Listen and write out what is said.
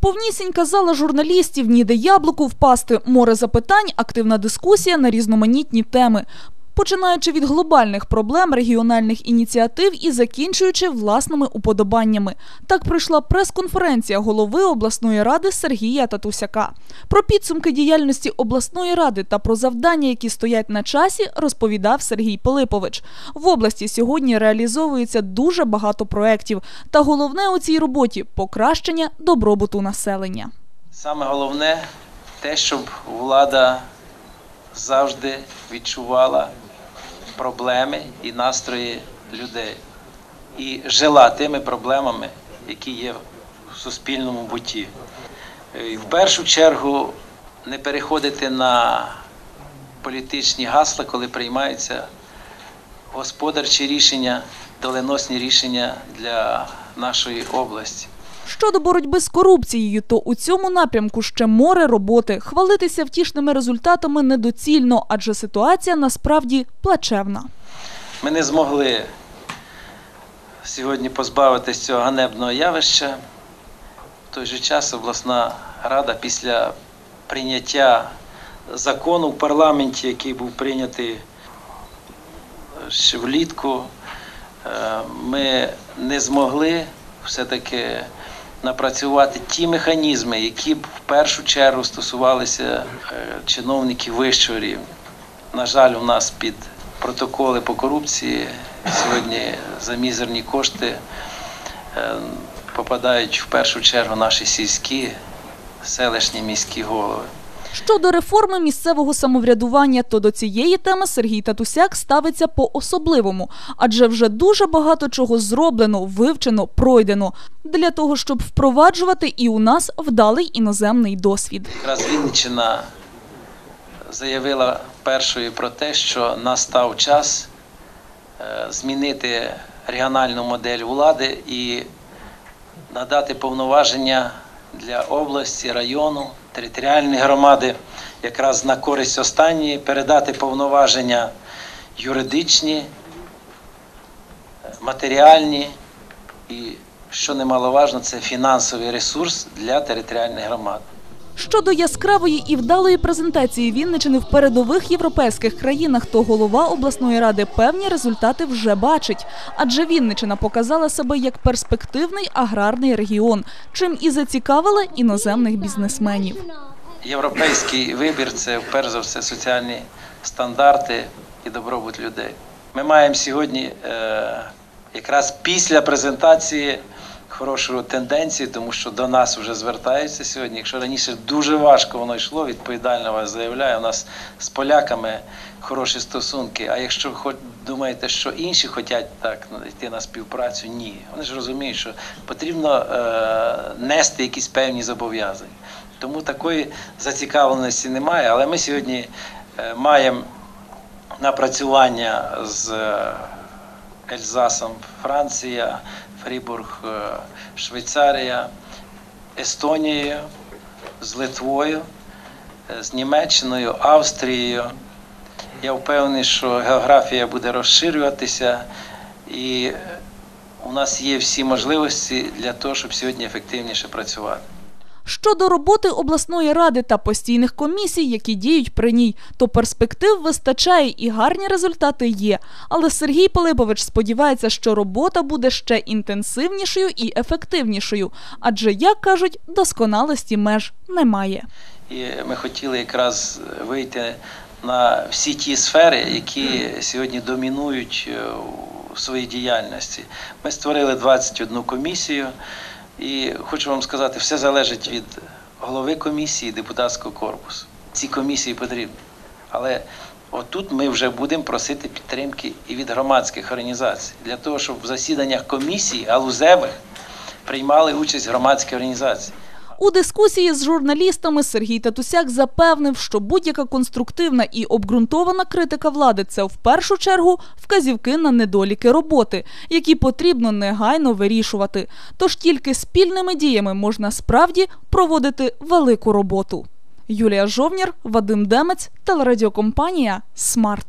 Повнісінька зала журналістів ніде яблуку впасти, море запитань, активна дискусія на різноманітні теми. Починаючи від глобальних проблем, регіональних ініціатив і закінчуючи власними уподобаннями. Так пройшла прес-конференція голови обласної ради Сергія Татусяка. Про підсумки діяльності обласної ради та про завдання, які стоять на часі, розповідав Сергій Пилипович. В області сьогодні реалізовується дуже багато проєктів. Та головне у цій роботі покращення добробуту населення. Саме головне те, щоб влада завжди відчувала проблеми і настрої людей і жила тими проблемами, які є в суспільному буті. І в першу чергу не переходити на політичні гасла, коли приймаються господарчі рішення, доленосні рішення для нашої області. Щодо боротьби з корупцією, то у цьому напрямку ще море роботи. Хвалитися втішними результатами недоцільно, адже ситуація насправді плачевна. Ми не змогли сьогодні позбавитися цього ганебного явища. В той же час обласна рада після прийняття закону в парламенті, який був прийнятий ще влітку, е, ми не змогли все-таки напрацювати ті механізми, які б в першу чергу стосувалися е, чиновників вищого рівня. На жаль, у нас під протоколи по корупції сьогодні за мізерні кошти е, попадають в першу чергу наші сільські, селищні міські голови. Щодо реформи місцевого самоврядування, то до цієї теми Сергій Татусяк ставиться по-особливому, адже вже дуже багато чого зроблено, вивчено, пройдено для того, щоб впроваджувати і у нас вдалий іноземний досвід. Якраз Вінниччина заявила першою про те, що настав час е, змінити регіональну модель влади і надати повноваження для області, району, територіальної громади, якраз на користь останньої, передати повноваження юридичні, матеріальні і, що немаловажно, це фінансовий ресурс для територіальних громад. Щодо яскравої і вдалої презентації Вінничини в передових європейських країнах, то голова обласної ради певні результати вже бачить. Адже Вінничина показала себе як перспективний аграрний регіон, чим і зацікавила іноземних бізнесменів. Європейський вибір це перш за все соціальні стандарти і добробут людей. Ми маємо сьогодні е, якраз після презентації хорошу тенденцію, тому що до нас вже звертаються сьогодні. Якщо раніше дуже важко воно йшло, відповідально вас заявляю, у нас з поляками хороші стосунки. А якщо хоч думаєте, що інші хочуть так йти на співпрацю, ні. Вони ж розуміють, що потрібно е, нести якісь певні зобов'язання. Тому такої зацікавленості немає. Але ми сьогодні е, маємо напрацювання з е, Ельзасом Франція, Фрібург, е, Швейцарія, Естонією, з Литвою, е, з Німеччиною, Австрією. Я впевнений, що географія буде розширюватися, і у нас є всі можливості для того, щоб сьогодні ефективніше працювати. Щодо роботи обласної ради та постійних комісій, які діють при ній, то перспектив вистачає і гарні результати є. Але Сергій Пилипович сподівається, що робота буде ще інтенсивнішою і ефективнішою, адже, як кажуть, досконалості меж немає. І ми хотіли якраз вийти на всі ті сфери, які сьогодні домінують е, у своїй діяльності. Ми створили 21 комісію. І хочу вам сказати, все залежить від голови комісії, депутатського корпусу. Ці комісії потрібні. Але отут ми вже будемо просити підтримки і від громадських організацій для того, щоб в засіданнях комісії галузевих приймали участь громадські організації. У дискусії з журналістами Сергій Татусяк запевнив, що будь-яка конструктивна і обґрунтована критика влади це в першу чергу вказівки на недоліки роботи, які потрібно негайно вирішувати. Тож тільки спільними діями можна справді проводити велику роботу. Юлія Жовнір, Вадим Демець, телерадіокомпанія Смарт.